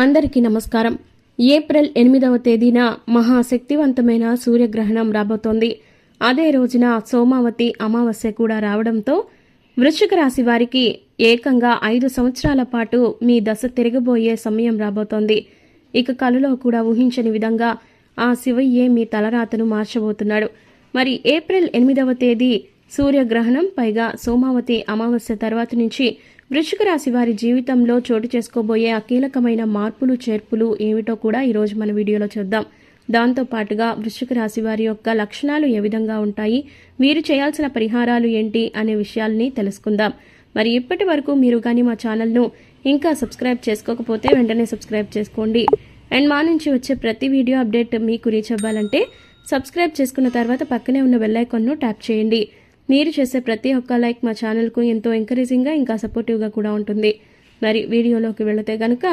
అందరికీ నమస్కారం. ఏప్రిల్ ఎనిమిదవ తేదీన మహాశక్తివంతమైన సూర్యగ్రహణం రాబోతోంది. అదే రోజున సోమావతి అమావాస్య కూడా రావడంతో వృశ్చిక రాశి వారికి ఏకంగా ఐదు సంవత్సరాల పాటు మీ దశ తిరగబోయే సమయం రాబోతోంది. ఇక కలలో కూడా ఊహించని విధంగా ఆ శివయ్యే మీ తలరాతను మార్చబోతున్నాడు. మరి ఏప్రిల్ ఎనిమిదవ తేదీ సూర్యగ్రహణం పైగా సోమావతి అమావాస్య తర్వాత నుంచి వృశ్చిక రాశి వారి జీవితంలో చోటు చేసుకోబోయే అకీలకమైన మార్పులు చేర్పులు ఏమిటో కూడా ఈరోజు మన వీడియోలో చూద్దాం. దాంతో పాటుగా వృశ్చిక రాశి వారి యొక్క లక్షణాలు ఏ విధంగా ఉంటాయి వీరు చేయాల్సిన పరిహారాలు ఏంటి అనే విషయాల్ని తెలుసుకుందాం. మరి ఇప్పటి వరకు మీరు కానీ మా ఛానల్ను ఇంకా సబ్స్క్రైబ్ చేసుకోకపోతే వెంటనే సబ్స్క్రైబ్ చేసుకోండి. అండ్ మా నుంచి వచ్చే ప్రతి వీడియో అప్డేట్ మీకు రీచ్ అవ్వాలంటే సబ్స్క్రైబ్ చేసుకున్న తర్వాత పక్కనే ఉన్న బెల్లైకాన్ను ట్యాప్ చేయండి. మీరు చేసే ప్రతి ఒక్క లైక్ మా ఛానల్కు ఎంతో ఎంకరేజింగ్గా ఇంకా సపోర్టివ్గా కూడా ఉంటుంది. మరి వీడియోలోకి వెళితే గనుక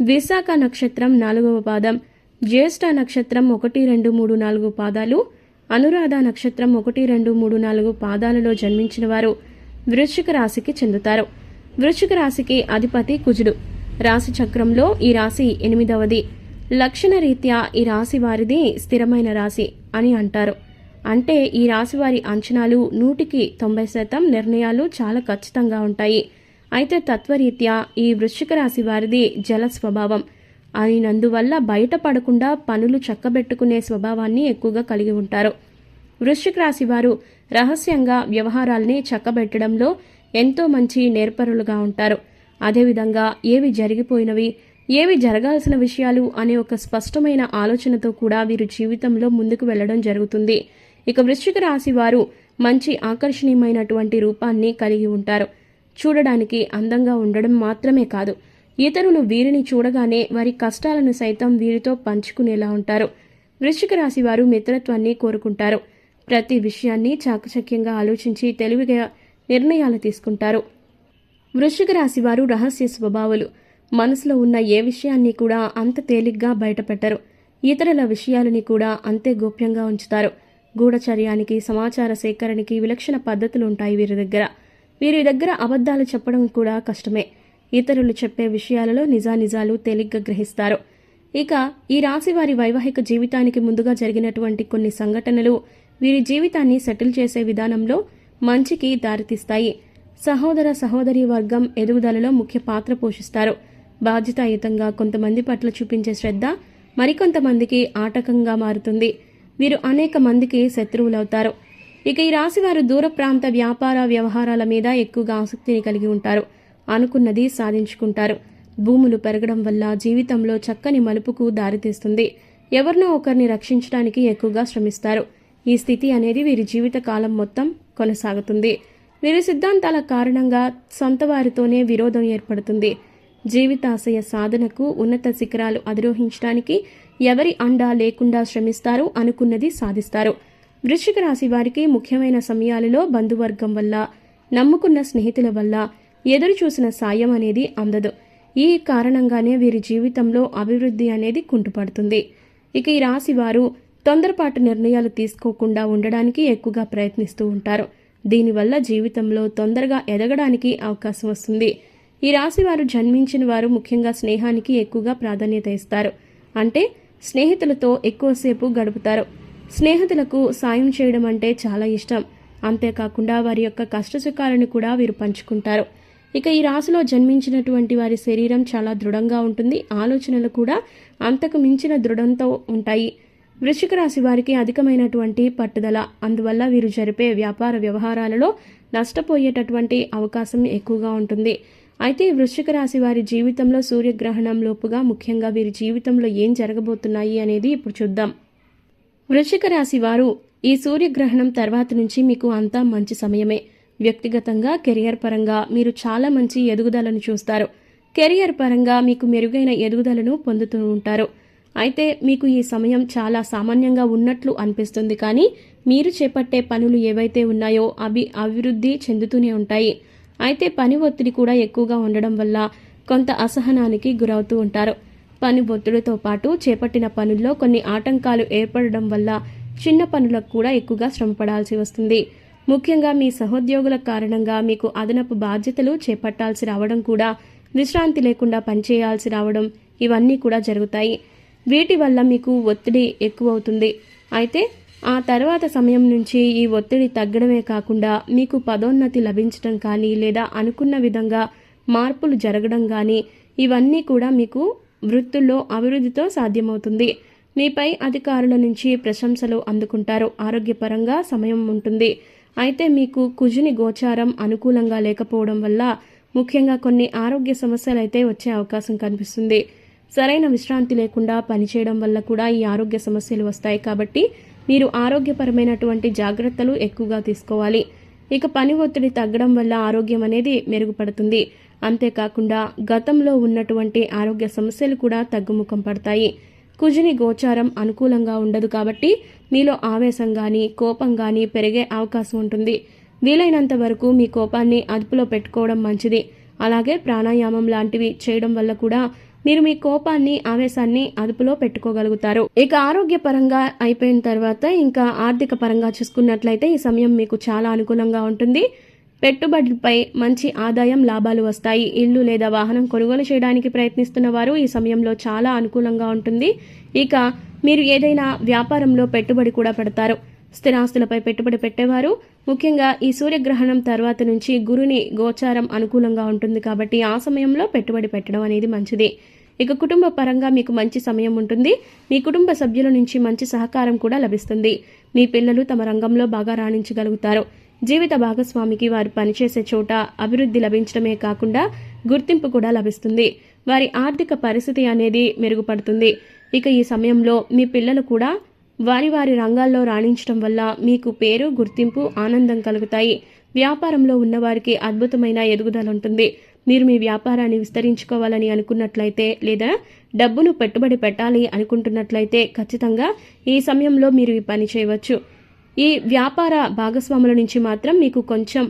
విశాఖ నక్షత్రం నాలుగవ పాదం జ్యేష్ఠ నక్షత్రం ఒకటి రెండు మూడు నాలుగు పాదాలు అనురాధ నక్షత్రం ఒకటి రెండు మూడు నాలుగు పాదాలలో జన్మించిన వారు వృశ్చిక రాశికి చెందుతారు. వృశ్చిక రాశికి అధిపతి కుజుడు. రాశి చక్రంలో ఈ రాశి ఎనిమిదవది. లక్షణ రీత్యా ఈ రాశి వారిది స్థిరమైన రాశి అని అంటారు. అంటే ఈ రాశి వారి అంచనాలు నూటికి తొంభై శాతం నిర్ణయాలు చాలా ఖచ్చితంగా ఉంటాయి. అయితే తత్వరీత్యా ఈ వృశ్చిక రాశి వారిది జల స్వభావం. అయినందువల్ల బయటపడకుండా పనులు చక్కబెట్టుకునే స్వభావాన్ని ఎక్కువగా కలిగి ఉంటారు. వృశ్చిక రాశి వారు రహస్యంగా వ్యవహారాల్ని చక్కబెట్టడంలో ఎంతో మంచి నేర్పరులుగా ఉంటారు. అదేవిధంగా ఏవి జరిగిపోయినవి ఏవి జరగాల్సిన విషయాలు అనే ఒక స్పష్టమైన ఆలోచనతో కూడా వీరు జీవితంలో ముందుకు వెళ్ళడం జరుగుతుంది. ఇక వృశ్చిక రాశి వారు మంచి ఆకర్షణీయమైనటువంటి రూపాన్ని కలిగి ఉంటారు. చూడడానికి అందంగా ఉండడం మాత్రమే కాదు. ఇతరులు వీరిని చూడగానే వారి కష్టాలను సైతం వీరితో పంచుకునేలా ఉంటారు. వృశ్చిక రాశి వారు మిత్రత్వాన్ని కోరుకుంటారు. ప్రతి విషయాన్ని చాకచక్యంగా ఆలోచించి తెలివిగా నిర్ణయాలు తీసుకుంటారు. వృశ్చిక రాశి వారు రహస్య స్వభావాలు. మనసులో ఉన్న ఏ విషయాన్ని కూడా అంత తేలిగ్గా బయటపెట్టరు. ఇతరుల విషయాలని కూడా అంతే గోప్యంగా ఉంచుతారు. గూఢచర్యానికి సమాచార సేకరణకి విలక్షణ పద్ధతులు ఉంటాయి వీరి దగ్గర. వీరి దగ్గర అబద్ధాలు చెప్పడం కూడా కష్టమే. ఇతరులు చెప్పే విషయాలలో నిజానిజాలు తేలిగ్గా గ్రహిస్తారు. ఇక ఈ రాశి వారి వైవాహిక జీవితానికి ముందుగా జరిగినటువంటి కొన్ని సంఘటనలు వీరి జీవితాన్ని సెటిల్ చేసే విధానంలో మంచికి దారితీస్తాయి. సహోదర సహోదరి వర్గం ఎదుగుదలలో ముఖ్య పాత్ర పోషిస్తారు. బాధ్యతాయుతంగా కొంతమంది పట్ల చూపించే శ్రద్ధ మరికొంతమందికి ఆటకంగా మారుతుంది. వీరు అనేక మందికి శత్రువులవుతారు. ఇక ఈ రాశివారు దూర ప్రాంత వ్యాపార వ్యవహారాల మీద ఎక్కువగా ఆసక్తిని కలిగి ఉంటారు. అనుకున్నది సాధించుకుంటారు. భూములు పెరగడం వల్ల జీవితంలో చక్కని మలుపుకు దారితీస్తుంది. ఎవరినో ఒకరిని రక్షించడానికి ఎక్కువగా శ్రమిస్తారు. ఈ స్థితి అనేది వీరి జీవిత కాలం మొత్తం కొనసాగుతుంది. వీరి సిద్ధాంతాల కారణంగా సొంత వారితోనే విరోధం ఏర్పడుతుంది. జీవితాశయ సాధనకు ఉన్నత శిఖరాలు అధిరోహించడానికి ఎవరి అండా లేకుండా శ్రమిస్తారు అనుకున్నది సాధిస్తారు. వృశ్చిక రాశి వారికి ముఖ్యమైన సమయాలలో బంధువర్గం వల్ల నమ్ముకున్న స్నేహితుల వల్ల ఎదురు చూసిన సాయం అనేది అందదు. ఈ కారణంగానే వీరి జీవితంలో అభివృద్ధి అనేది కుంటుపడుతుంది. ఇక ఈ రాశి వారు తొందరపాటు నిర్ణయాలు తీసుకోకుండా ఉండడానికి ఎక్కువగా ప్రయత్నిస్తూ ఉంటారు. దీనివల్ల జీవితంలో తొందరగా ఎదగడానికి అవకాశం వస్తుంది. ఈ రాశి వారు జన్మించిన వారు ముఖ్యంగా స్నేహానికి ఎక్కువగా ప్రాధాన్యత ఇస్తారు. అంటే స్నేహితులతో ఎక్కువసేపు గడుపుతారు. స్నేహితులకు సాయం చేయడం అంటే చాలా ఇష్టం. అంతేకాకుండా వారి యొక్క కష్టసుఖాలను కూడా వీరు పంచుకుంటారు. ఇక ఈ రాశిలో జన్మించినటువంటి వారి శరీరం చాలా దృఢంగా ఉంటుంది. ఆలోచనలు కూడా అంతకు మించిన దృఢంతో ఉంటాయి. వృశ్చిక రాశి వారికి అధికమైనటువంటి పట్టుదల అందువల్ల వీరు జరిపే వ్యాపార వ్యవహారాలలో నష్టపోయేటటువంటి అవకాశం ఎక్కువగా ఉంటుంది. అయితే వృశ్చిక రాశి వారి జీవితంలో సూర్యగ్రహణం లోపుగా ముఖ్యంగా వీరి జీవితంలో ఏం జరగబోతున్నాయి అనేది ఇప్పుడు చూద్దాం. వృశ్చిక రాశి వారు ఈ సూర్యగ్రహణం తర్వాత నుంచి మీకు అంతా మంచి సమయమే. వ్యక్తిగతంగా కెరియర్ పరంగా మీరు చాలా మంచి ఎదుగుదలను చూస్తారు. కెరియర్ పరంగా మీకు మెరుగైన ఎదుగుదలను పొందుతూ ఉంటారు. అయితే మీకు ఈ సమయం చాలా సామాన్యంగా ఉన్నట్లు అనిపిస్తుంది కానీ మీరు చేపట్టే పనులు ఏవైతే ఉన్నాయో అవి అభివృద్ధి చెందుతూనే ఉంటాయి. అయితే పని ఒత్తిడి కూడా ఎక్కువగా ఉండడం వల్ల కొంత అసహనానికి గురవుతూ ఉంటారు. పని ఒత్తిడితో పాటు చేపట్టిన పనుల్లో కొన్ని ఆటంకాలు ఏర్పడడం వల్ల చిన్న పనులకు కూడా ఎక్కువగా శ్రమపడాల్సి వస్తుంది. ముఖ్యంగా మీ సహోద్యోగుల కారణంగా మీకు అదనపు బాధ్యతలు చేపట్టాల్సి రావడం కూడా విశ్రాంతి లేకుండా పనిచేయాల్సి రావడం ఇవన్నీ కూడా జరుగుతాయి. వీటి వల్ల మీకు ఒత్తిడి ఎక్కువ అవుతుంది అయితే ఆ తర్వాత సమయం నుంచి ఈ ఒత్తిడి తగ్గడమే కాకుండా మీకు పదోన్నతి లభించడం కానీ లేదా అనుకున్న విధంగా మార్పులు జరగడం కానీ ఇవన్నీ కూడా మీకు వృత్తుల్లో అభివృద్ధితో సాధ్యమవుతుంది. మీపై అధికారుల నుంచి ప్రశంసలు అందుకుంటారు. ఆరోగ్యపరంగా సమయం ఉంటుంది. అయితే మీకు కుజుని గోచారం అనుకూలంగా లేకపోవడం వల్ల ముఖ్యంగా కొన్ని ఆరోగ్య సమస్యలు అయితే వచ్చే అవకాశం కనిపిస్తుంది. సరైన విశ్రాంతి లేకుండా పనిచేయడం వల్ల కూడా ఈ ఆరోగ్య సమస్యలు వస్తాయి. కాబట్టి మీరు ఆరోగ్యపరమైనటువంటి జాగ్రత్తలు ఎక్కువగా తీసుకోవాలి. ఇక పని ఒత్తిడి తగ్గడం వల్ల ఆరోగ్యం అనేది మెరుగుపడుతుంది. అంతేకాకుండా గతంలో ఉన్నటువంటి ఆరోగ్య సమస్యలు కూడా తగ్గుముఖం పడతాయి. కుజుని గోచారం అనుకూలంగా ఉండదు కాబట్టి మీలో ఆవేశం కానీ కోపం కానీ పెరిగే అవకాశం ఉంటుంది. వీలైనంత వరకు మీ కోపాన్ని అదుపులో పెట్టుకోవడం మంచిది. అలాగే ప్రాణాయామం లాంటివి చేయడం వల్ల కూడా మీరు మీ కోపాన్ని ఆవేశాన్ని అదుపులో పెట్టుకోగలుగుతారు. ఇక ఆరోగ్యపరంగా అయిపోయిన తర్వాత ఇంకా ఆర్థిక పరంగా చూసుకున్నట్లయితే ఈ సమయం మీకు చాలా అనుకూలంగా ఉంటుంది. పెట్టుబడులపై మంచి ఆదాయం లాభాలు వస్తాయి. ఇల్లు లేదా వాహనం కొనుగోలు చేయడానికి ప్రయత్నిస్తున్న వారు ఈ సమయంలో చాలా అనుకూలంగా ఉంటుంది. ఇక మీరు ఏదైనా వ్యాపారంలో పెట్టుబడి కూడా పెడతారు. స్థిరాస్తులపై పెట్టుబడి పెట్టేవారు. ముఖ్యంగా ఈ సూర్యగ్రహణం తర్వాత నుంచి గురుని గోచారం అనుకూలంగా ఉంటుంది కాబట్టి ఆ సమయంలో పెట్టుబడి పెట్టడం అనేది మంచిది. ఇక కుటుంబ పరంగా మీకు మంచి సమయం ఉంటుంది. మీ కుటుంబ సభ్యుల నుంచి మంచి సహకారం కూడా లభిస్తుంది. మీ పిల్లలు తమ రంగంలో బాగా రాణించగలుగుతారు. జీవిత భాగస్వామికి వారు పనిచేసే చోట అభివృద్ధి లభించడమే కాకుండా గుర్తింపు కూడా లభిస్తుంది. వారి ఆర్థిక పరిస్థితి అనేది మెరుగుపడుతుంది. ఇక ఈ సమయంలో మీ పిల్లలు కూడా వారి వారి రంగాల్లో రాణించడం వల్ల మీకు పేరు గుర్తింపు ఆనందం కలుగుతాయి. వ్యాపారంలో ఉన్నవారికి అద్భుతమైన ఎదుగుదల ఉంటుంది. మీరు మీ వ్యాపారాన్ని విస్తరించుకోవాలని అనుకున్నట్లయితే లేదా డబ్బును పెట్టుబడి పెట్టాలి అనుకుంటున్నట్లయితే ఖచ్చితంగా ఈ సమయంలో మీరు ఈ పని చేయవచ్చు. ఈ వ్యాపార భాగస్వాముల నుంచి మాత్రం మీకు కొంచెం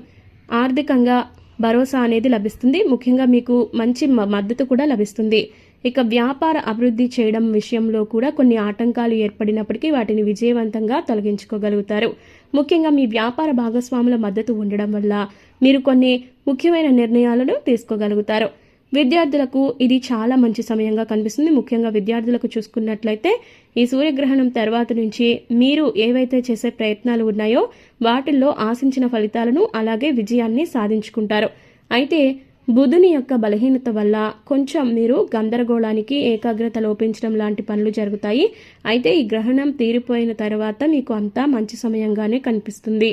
ఆర్థికంగా భరోసా అనేది లభిస్తుంది. ముఖ్యంగా మీకు మంచి మద్దతు కూడా లభిస్తుంది. ఇక వ్యాపార అభివృద్ధి చేయడం విషయంలో కూడా కొన్ని ఆటంకాలు ఏర్పడినప్పటికీ వాటిని విజయవంతంగా తొలగించుకోగలుగుతారు. ముఖ్యంగా మీ వ్యాపార భాగస్వాముల మద్దతు ఉండడం వల్ల మీరు కొన్ని ముఖ్యమైన నిర్ణయాలను తీసుకోగలుగుతారు. విద్యార్థులకు ఇది చాలా మంచి సమయంగా కనిపిస్తుంది. ముఖ్యంగా విద్యార్థులకు చూసుకున్నట్లయితే ఈ సూర్యగ్రహణం తర్వాత నుంచి మీరు ఏవైతే చేసే ప్రయత్నాలు ఉన్నాయో వాటిల్లో ఆశించిన ఫలితాలను అలాగే విజయాన్ని సాధించుకుంటారు. అయితే బుధుని యొక్క బలహీనత వల్ల కొంచెం మీరు గందరగోళానికి ఏకాగ్రత లోపించడం లాంటి పనులు జరుగుతాయి. అయితే ఈ గ్రహణం తీరిపోయిన తర్వాత మీకు అంతా మంచి సమయంగానే కనిపిస్తుంది.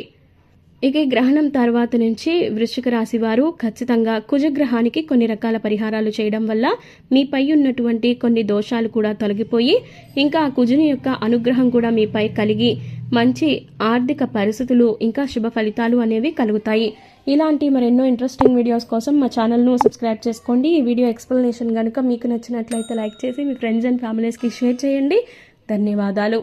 ఇక ఈ గ్రహణం తర్వాత నుంచి వృశ్చిక రాశి వారు ఖచ్చితంగా కుజగ్రహానికి కొన్ని రకాల పరిహారాలు చేయడం వల్ల మీపై ఉన్నటువంటి కొన్ని దోషాలు కూడా తొలగిపోయి ఇంకా ఆ కుజుని యొక్క అనుగ్రహం కూడా మీపై కలిగి మంచి ఆర్థిక పరిస్థితులు ఇంకా శుభ ఫలితాలు అనేవి కలుగుతాయి. ఇలాంటి మరెన్నో ఇంట్రెస్టింగ్ వీడియోస్ కోసం మా ఛానల్ను సబ్స్క్రైబ్ చేసుకోండి. ఈ వీడియో ఎక్స్ప్లెనేషన్ కనుక మీకు నచ్చినట్లయితే లైక్ చేసి మీ ఫ్రెండ్స్ అండ్ ఫ్యామిలీస్కి షేర్ చేయండి. ధన్యవాదాలు.